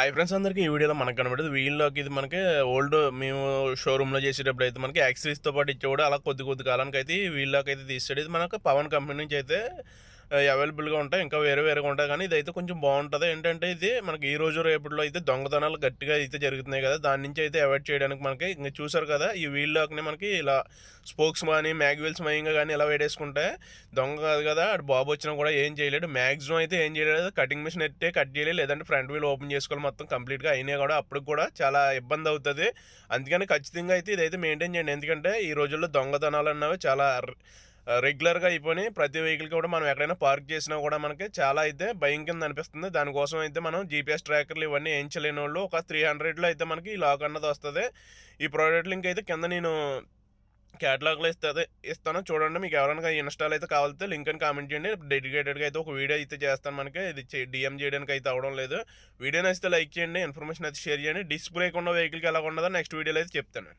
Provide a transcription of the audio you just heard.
Hi friends అందరికీ ఈ వీడియోలో మనకు కనబడేది వీళ్ళకి ఇది మనకి ఓల్డ్ మేము షోరూంలో చేసేటప్పుడు అయితే మనకి యాక్సరీస్తో పాటు ఇచ్చేవాడు. అలా కొద్ది కొద్ది కాలానికి అయితే వీళ్ళకి అయితే తీసాడు ఇది మనకు పవన్ కంపెనీ నుంచి అయితే అవైలబుల్గా ఉంటాయి. ఇంకా వేరే వేరేగా ఉంటాయి. కానీ ఇదైతే కొంచెం బాగుంటుంది. ఏంటంటే ఇది మనకి ఈ రోజు రేపటిలో అయితే దొంగతనాలు గట్టిగా అయితే జరుగుతున్నాయి కదా. దాని నుంచి అయితే అవాయిడ్ చేయడానికి మనకి ఇంకా చూసారు కదా ఈ వీళ్ళకి మనకి ఇలా స్పోక్స్ కానీ మ్యాగ్వెల్స్ మయంగా కానీ ఇలా వేడేసుకుంటే దొంగ కాదు కదా అటు బాబు వచ్చినా కూడా ఏం చేయలేడు. మ్యాక్సిమం అయితే ఏం చేయలేదు. కటింగ్ మిషన్ ఎట్టే కట్ చేయలేదు లేదంటే ఫ్రంట్ వీల్ ఓపెన్ చేసుకోవాలి మొత్తం కంప్లీట్గా అయినా కూడా అప్పుడు కూడా చాలా ఇబ్బంది అవుతుంది. అందుకని ఖచ్చితంగా అయితే ఇదైతే మెయింటైన్ చేయండి. ఎందుకంటే ఈ రోజుల్లో దొంగతనాలు అన్నవి చాలా రెగ్యులర్గా అయిపోయి ప్రతి వెహికల్కి కూడా మనం ఎక్కడైనా పార్క్ చేసినా కూడా మనకి చాలా అయితే భయం కింద అనిపిస్తుంది. దానికోసం అయితే మనం జీపీఎస్ ట్రాకర్లు ఇవన్నీ వేయించలేని వాళ్ళు ఒక త్రీ హండ్రెడ్లో అయితే మనకి ఈ లాక్ అన్నది వస్తుంది. ఈ ప్రోడక్ట్ లింక్ అయితే కింద నేను క్యాటలాగ్లో ఇస్తుంది ఇస్తాను. చూడండి మీకు ఎవరైనా ఇన్స్టాల్ అయితే కావాలితే లింక్ అని కామెంట్ చేయండి. డెడికేటెడ్గా అయితే ఒక వీడియో అయితే చేస్తాను మనకి. ఇది డిఎం చేయడానికి అయితే అవడం లేదు. వీడియోని అయితే లైక్ చేయండి ఇన్ఫర్మేషన్ అయితే షేర్ చేయండి. డిస్ప్లే ఉన్న వెహికల్కి ఎలా ఉండదో నెక్స్ట్ వీడియోలో అయితే చెప్తాను.